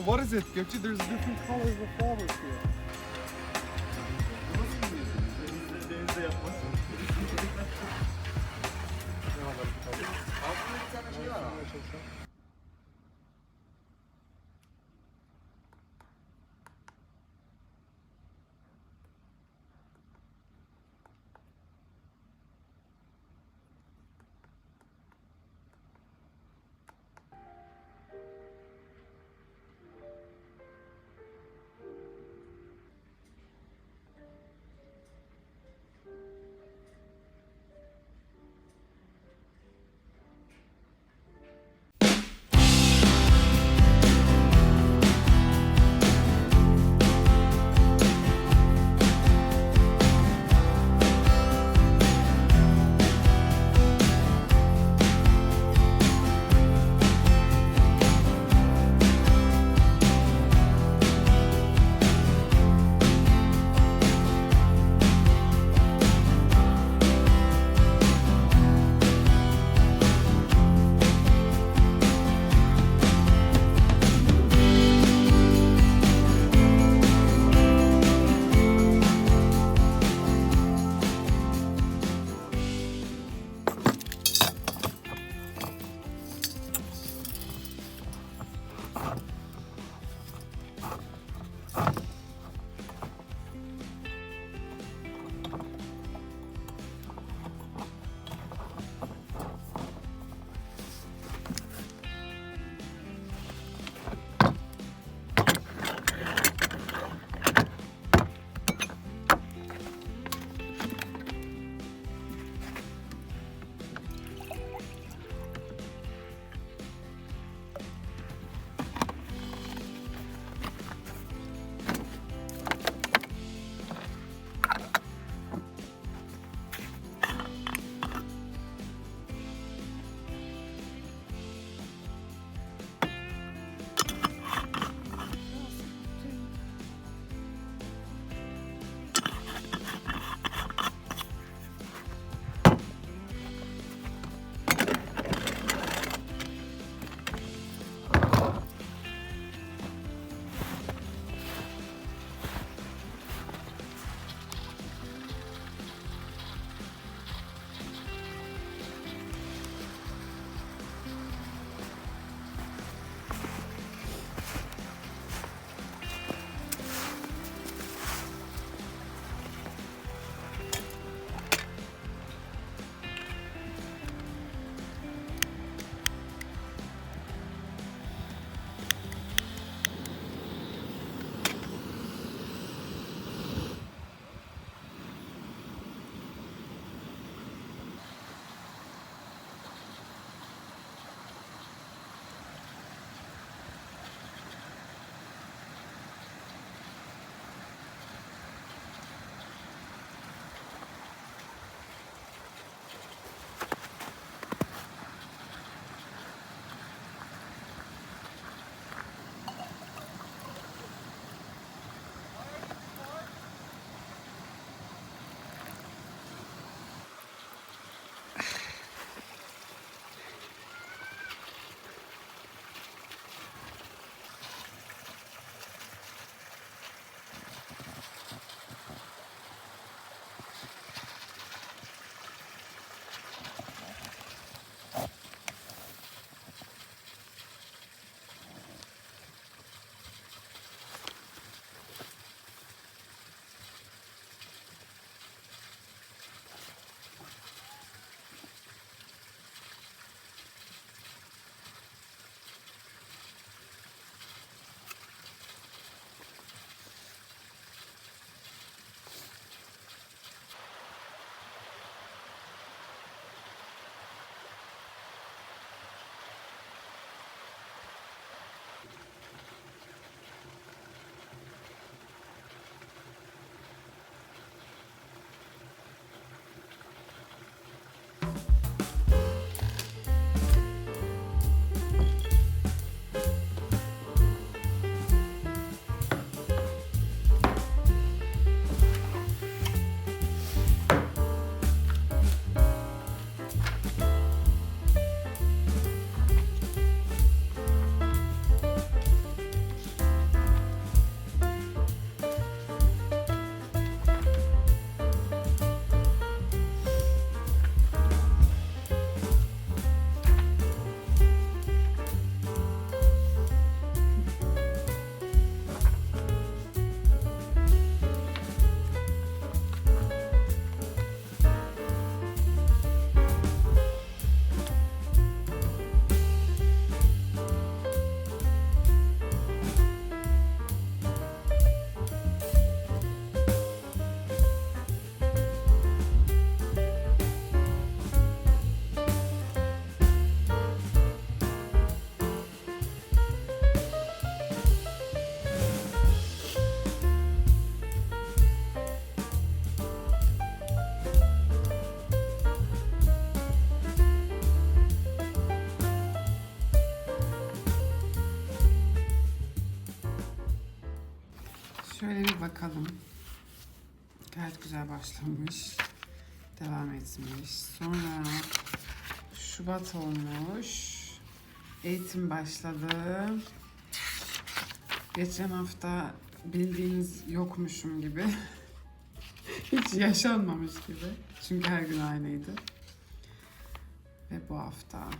But what is it, Gökçe? There's different colors of flowers here. Altında bir. Şöyle bir bakalım. Gayet güzel başlamış. Devam etmiş. Sonra Şubat olmuş. Eğitim başladı. Geçen hafta bildiğiniz yokmuşum gibi. Hiç yaşanmamış gibi. Çünkü her gün aynıydı. Ve bu hafta.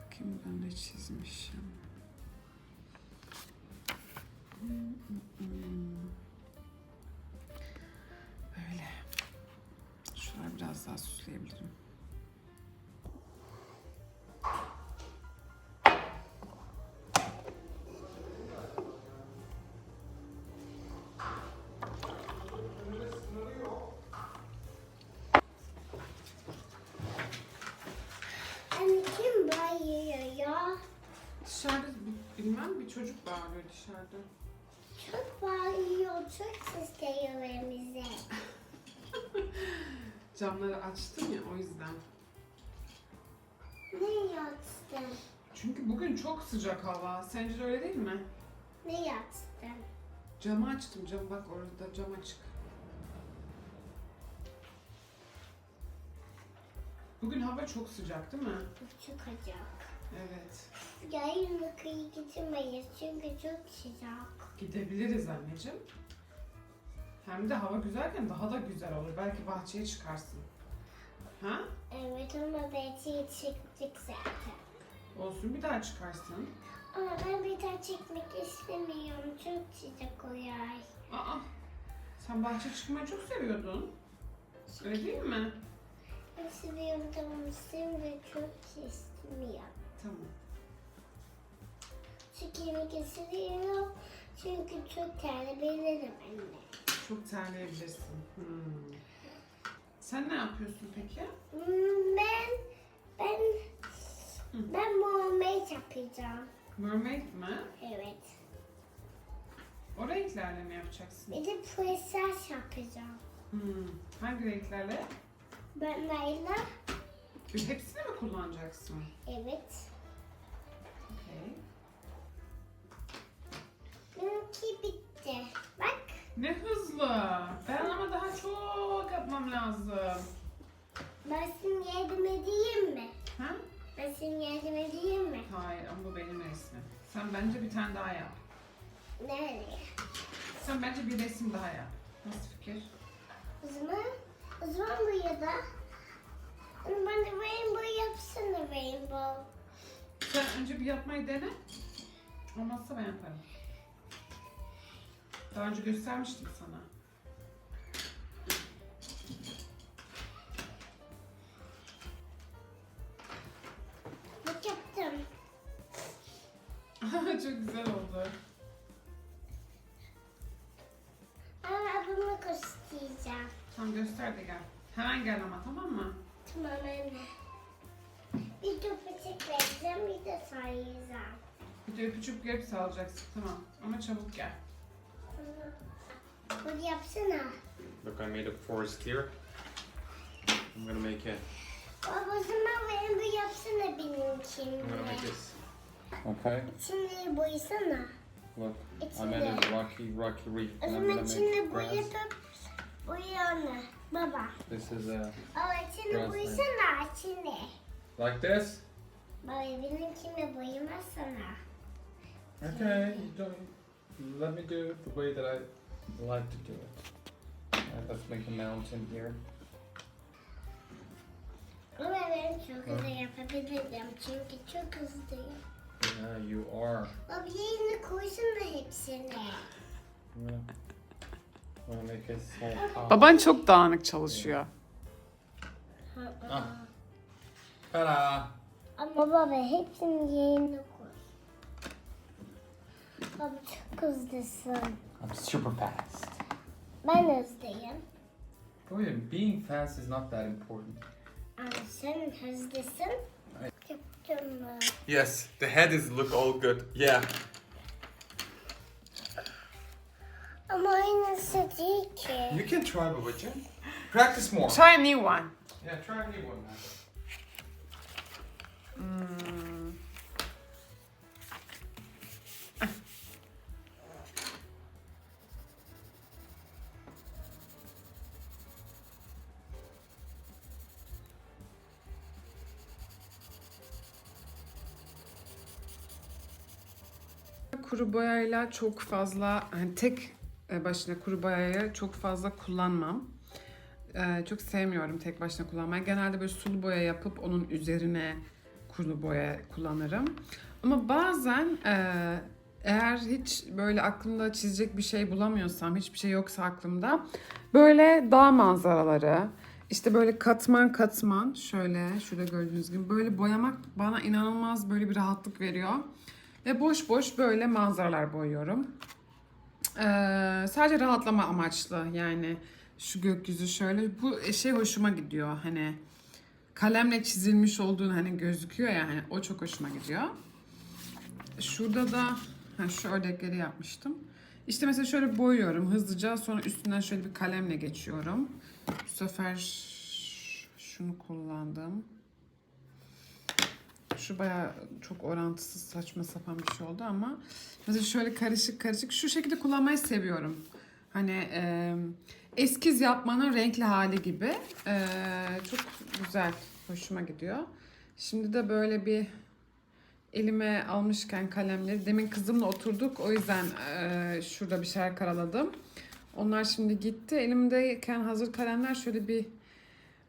Bakayım ben de çizmişim. Böyle. Şurayı biraz daha süsleyebilirim. Dışarıda bilmem bir çocuk bağırıyor dışarıda. Çok bağırıyor, çok ses geliyor evimize. Camları açtım ya o yüzden. Ne yattın? Çünkü bugün çok sıcak hava. Sence de öyle değil mi? Ne yattın? Camı açtım cam bak orada cam açık. Bugün hava çok sıcak değil mi? Çok acık. Evet. Yarın kıyı gitmeyiz çünkü çok sıcak. Gidebiliriz anneciğim. Hem de hava güzelken daha da güzel olur. Belki bahçeye çıkarsın. Ha? Evet ama belki çıktık zaten. Olsun bir daha çıkarsın. Ama ben bir daha çekmek istemiyorum. Çok sıcak o yer. Aa, sen bahçe çıkmayı çok seviyordun. Öyle değil mi? Ben seviyorum tamam şimdi çok istemiyorum. Tamam. Çünkü yemek istemiyorum. Çünkü çok terleyebilirim anne. Çok terleyebilirsin. Hmm. Sen ne yapıyorsun peki? Hmm, Ben ben ben mermaid yapacağım. Mermaid mi? Evet. O renklerle mi yapacaksın? Bir de prenses yapacağım. Hmm. Hangi renklerle? Ben Layla. Hepsini mi kullanacaksın? Evet. Okey. Ben ama daha çok yapmam lazım. Ben sana yardım edeyim mi? Ha? Ben sana yardım edeyim mi? Hayır ama bu benim resmim. Sen bence bir tane daha yap. Nereye? Sen bence bir resim daha yap. Nasıl fikir? O zaman, o zaman bu ya da. Ama bana rainbow yapsana rainbow. Sen önce bir yapmayı dene. Olmazsa ben yaparım. Daha önce göstermiştim sana. Çok güzel oldu. Ama abime göstereceğim. Tamam göster de gel. Hemen gel ama tamam mı? Tamam anne. Bir köpecik vereceğim bir de sayacağım. Bir de öpücük hepsi alacaksın tamam. Ama çabuk gel. Bunu yapsana. Look, I made a forest here. I'm gonna make it. Baba o zaman rainbow yapsana I'm gonna make benimkini. this. Okay. İçini boyasana. Look, I İçini. made a rocky, rocky reef. O And I'm zaman gonna içini make grass. boyatıp. Baba. This is uh, Baba içini Grass boyasana içini. like this. Baba benimkini boyamazsana. Okay, you don't. Let me do it the way that I like to do it. Alright, let's make a mountain here. Ama ben çok hızlı yapabilirim çünkü çok hızlıyım. Yeah, you are. Baba yerine koysana hepsini. I'm gonna, I'm gonna make a small top. Baban çok dağınık çalışıyor. Ah. Ta-da! Ama baba hepsini yerine koy. Baba çok hızlısın. I'm super fast. Ben hızlıyım. William, being fast is not that important. Ama sen hızlısın. Yes, the head is look all good. Yeah. Ama aynısı değil ki. You can try, you? Practice more. Try a new one. Yeah, try a new one. Hmm. Kuru boyayla çok fazla, hani tek e, başına kuru boyayı çok fazla kullanmam. Ee, çok sevmiyorum tek başına kullanmayı. Genelde böyle sulu boya yapıp onun üzerine kuru boya kullanırım. Ama bazen e, eğer hiç böyle aklımda çizecek bir şey bulamıyorsam, hiçbir şey yoksa aklımda böyle dağ manzaraları, işte böyle katman katman şöyle şurada gördüğünüz gibi böyle boyamak bana inanılmaz böyle bir rahatlık veriyor. Ve boş boş böyle manzaralar boyuyorum. Ee, sadece rahatlama amaçlı yani şu gökyüzü şöyle bu şey hoşuma gidiyor hani kalemle çizilmiş olduğunu hani gözüküyor ya hani o çok hoşuma gidiyor. Şurada da ha, şu ördekleri yapmıştım. İşte mesela şöyle boyuyorum hızlıca sonra üstünden şöyle bir kalemle geçiyorum. Bu sefer şunu kullandım. Şu baya çok orantısız saçma sapan bir şey oldu ama mesela şöyle karışık karışık şu şekilde kullanmayı seviyorum. Hani e, eskiz yapmanın renkli hali gibi. E, çok güzel, hoşuma gidiyor. Şimdi de böyle bir elime almışken kalemleri demin kızımla oturduk o yüzden e, şurada bir şeyler karaladım. Onlar şimdi gitti. Elimdeyken hazır kalemler şöyle bir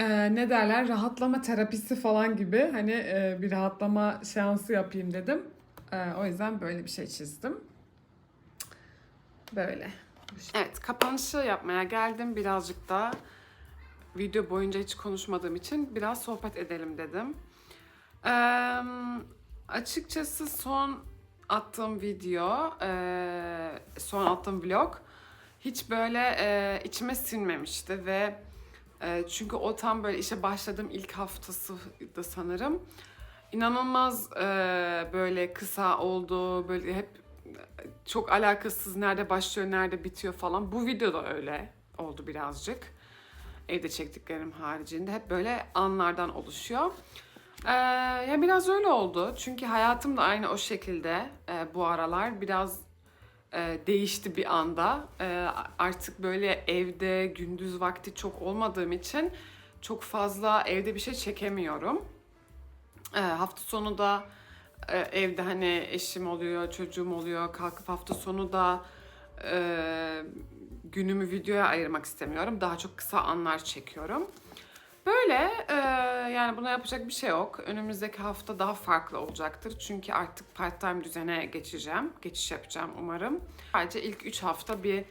e, ne derler rahatlama terapisi falan gibi hani e, bir rahatlama seansı yapayım dedim. E, o yüzden böyle bir şey çizdim. Böyle. Evet kapanışı yapmaya geldim birazcık da video boyunca hiç konuşmadığım için biraz sohbet edelim dedim. Ee, açıkçası son attığım video, e, son attığım vlog hiç böyle e, içime sinmemişti ve e, çünkü o tam böyle işe başladığım ilk haftasıydı sanırım. İnanılmaz e, böyle kısa oldu, böyle hep çok alakasız nerede başlıyor, nerede bitiyor falan. Bu video da öyle oldu birazcık. Evde çektiklerim haricinde hep böyle anlardan oluşuyor. Ee, ya biraz öyle oldu. Çünkü hayatım da aynı o şekilde e, bu aralar biraz e, değişti bir anda. E, artık böyle evde gündüz vakti çok olmadığım için çok fazla evde bir şey çekemiyorum. E, hafta sonu da e, evde hani eşim oluyor, çocuğum oluyor. Kalkıp hafta sonu da e, günümü videoya ayırmak istemiyorum. Daha çok kısa anlar çekiyorum. Böyle e, yani buna yapacak bir şey yok. Önümüzdeki hafta daha farklı olacaktır. Çünkü artık part-time düzene geçeceğim. Geçiş yapacağım umarım. Sadece ilk 3 hafta bir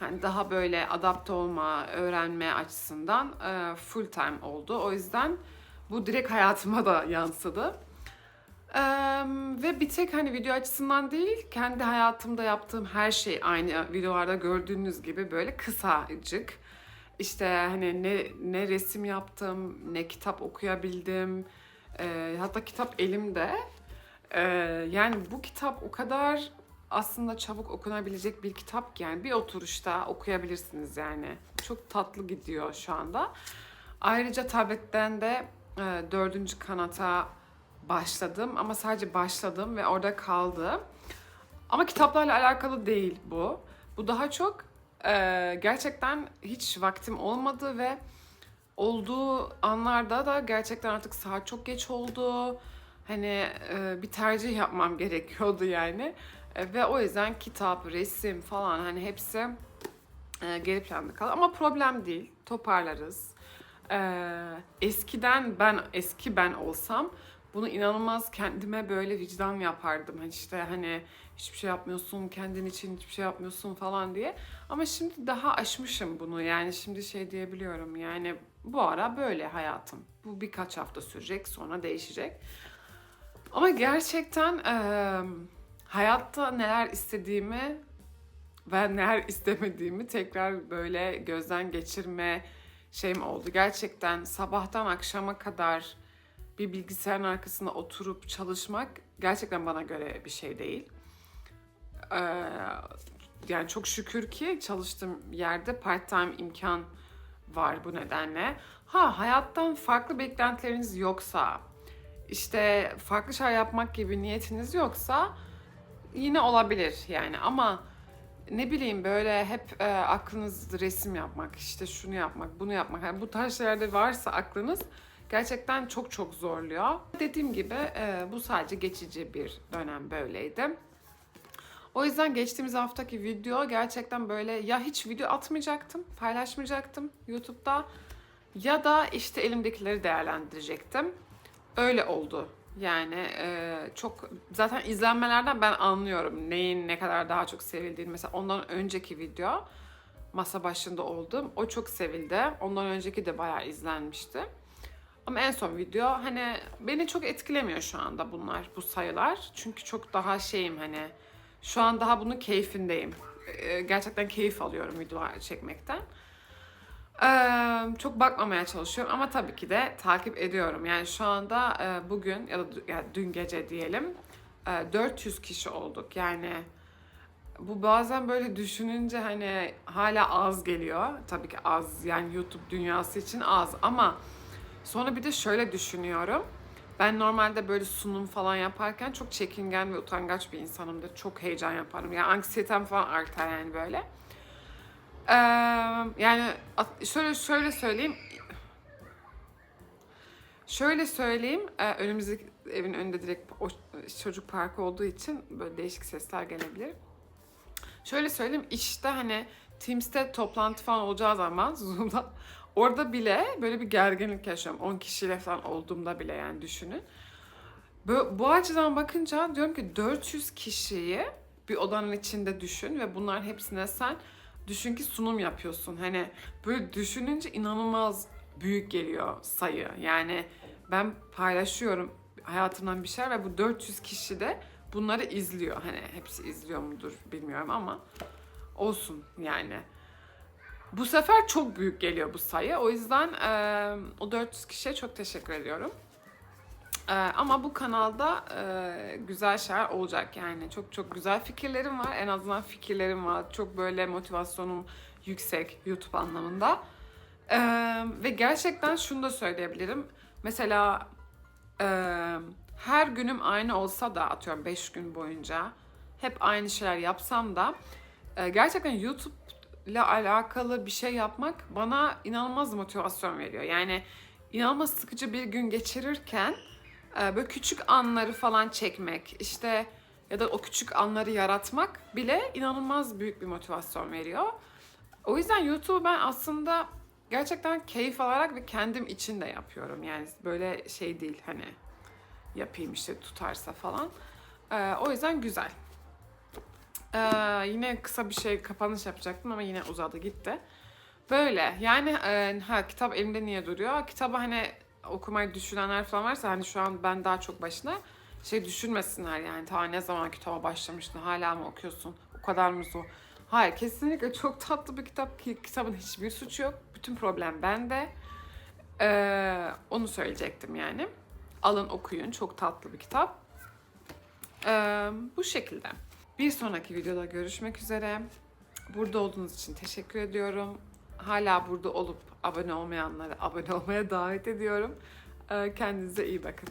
hani daha böyle adapte olma, öğrenme açısından e, full time oldu. O yüzden bu direkt hayatıma da yansıdı. Eee, ve bir tek hani video açısından değil, kendi hayatımda yaptığım her şey aynı videolarda gördüğünüz gibi böyle kısacık. İşte hani ne ne resim yaptım, ne kitap okuyabildim. Eee, hatta kitap elimde. Eee, yani bu kitap o kadar aslında çabuk okunabilecek bir kitap ki yani bir oturuşta okuyabilirsiniz yani. Çok tatlı gidiyor şu anda. Ayrıca tabletten de e, dördüncü kanata başladım ama sadece başladım ve orada kaldı. Ama kitaplarla alakalı değil bu. Bu daha çok e, gerçekten hiç vaktim olmadı ve olduğu anlarda da gerçekten artık saat çok geç oldu. Hani e, bir tercih yapmam gerekiyordu yani. E, ve o yüzden kitap, resim falan hani hepsi e, geri planda kaldı. Ama problem değil. Toparlarız. E, eskiden ben eski ben olsam bunu inanılmaz kendime böyle vicdan yapardım. Hani işte hani hiçbir şey yapmıyorsun, kendin için hiçbir şey yapmıyorsun falan diye. Ama şimdi daha aşmışım bunu. Yani şimdi şey diyebiliyorum. Yani bu ara böyle hayatım. Bu birkaç hafta sürecek, sonra değişecek. Ama gerçekten eee, hayatta neler istediğimi ve neler istemediğimi tekrar böyle gözden geçirme şeyim oldu. Gerçekten sabahtan akşama kadar bir bilgisayarın arkasında oturup çalışmak gerçekten bana göre bir şey değil. Ee, yani çok şükür ki çalıştığım yerde part-time imkan var bu nedenle. Ha hayattan farklı beklentileriniz yoksa, işte farklı şey yapmak gibi niyetiniz yoksa yine olabilir yani ama ne bileyim böyle hep e, aklınız resim yapmak, işte şunu yapmak, bunu yapmak. Yani bu tarz şeylerde varsa aklınız gerçekten çok çok zorluyor. Dediğim gibi e, bu sadece geçici bir dönem böyleydi. O yüzden geçtiğimiz haftaki video gerçekten böyle ya hiç video atmayacaktım, paylaşmayacaktım YouTube'da ya da işte elimdekileri değerlendirecektim. Öyle oldu. Yani e, çok zaten izlenmelerden ben anlıyorum neyin ne kadar daha çok sevildiğini. Mesela ondan önceki video masa başında oldum. O çok sevildi. Ondan önceki de bayağı izlenmişti. Ama en son video hani beni çok etkilemiyor şu anda bunlar, bu sayılar. Çünkü çok daha şeyim hani şu an daha bunun keyfindeyim. Ee, Gerçekten keyif alıyorum videolar çekmekten. Ee, çok bakmamaya çalışıyorum ama tabii ki de takip ediyorum. Yani şu anda e, bugün ya da yani dün gece diyelim e, 400 kişi olduk. Yani bu bazen böyle düşününce hani hala az geliyor. Tabii ki az yani YouTube dünyası için az ama sonra bir de şöyle düşünüyorum. Ben normalde böyle sunum falan yaparken çok çekingen ve utangaç bir insanımdır. Çok heyecan yaparım. Yani anksiyetem falan artar yani böyle. Ee, yani şöyle şöyle söyleyeyim. Şöyle söyleyeyim. e, önümüzdeki evin önünde direkt o çocuk parkı olduğu için böyle değişik sesler gelebilir. Şöyle söyleyeyim işte hani Teams'te toplantı falan olacağı zaman Zoom'da orada bile böyle bir gerginlik yaşıyorum. 10 kişiyle falan olduğumda bile yani düşünün. Bu, bu açıdan bakınca diyorum ki 400 kişiyi bir odanın içinde düşün ve bunlar hepsine sen düşün ki sunum yapıyorsun. Hani böyle düşününce inanılmaz büyük geliyor sayı. Yani ben paylaşıyorum hayatımdan bir şeyler ve bu 400 kişi de bunları izliyor. Hani hepsi izliyor mudur bilmiyorum ama olsun yani. Bu sefer çok büyük geliyor bu sayı. O yüzden eee, o 400 kişiye çok teşekkür ediyorum. Eee, ama bu kanalda eee, güzel şeyler olacak yani. Çok çok güzel fikirlerim var. En azından fikirlerim var. Çok böyle motivasyonum yüksek YouTube anlamında. Eee, ve gerçekten şunu da söyleyebilirim. Mesela eee, her günüm aynı olsa da atıyorum 5 gün boyunca hep aynı şeyler yapsam da e, gerçekten YouTube ile alakalı bir şey yapmak bana inanılmaz motivasyon veriyor. Yani inanılmaz sıkıcı bir gün geçirirken e, böyle küçük anları falan çekmek işte ya da o küçük anları yaratmak bile inanılmaz büyük bir motivasyon veriyor. O yüzden YouTube'u ben aslında gerçekten keyif alarak ve kendim için de yapıyorum. Yani böyle şey değil hani yapayım işte tutarsa falan. Ee, o yüzden güzel. Ee, yine kısa bir şey kapanış yapacaktım ama yine uzadı gitti. Böyle yani e, ha kitap elimde niye duruyor? Kitabı hani okumayı düşünenler falan varsa hani şu an ben daha çok başına şey düşünmesinler yani ta ne zaman kitaba başlamıştın hala mı okuyorsun o kadar mı zor? Hayır kesinlikle çok tatlı bir kitap ki kitabın hiçbir suçu yok. Bütün problem bende. Ee, onu söyleyecektim yani. Alın okuyun çok tatlı bir kitap. Ee, bu şekilde. Bir sonraki videoda görüşmek üzere. Burada olduğunuz için teşekkür ediyorum. Hala burada olup abone olmayanları abone olmaya davet ediyorum. Ee, kendinize iyi bakın.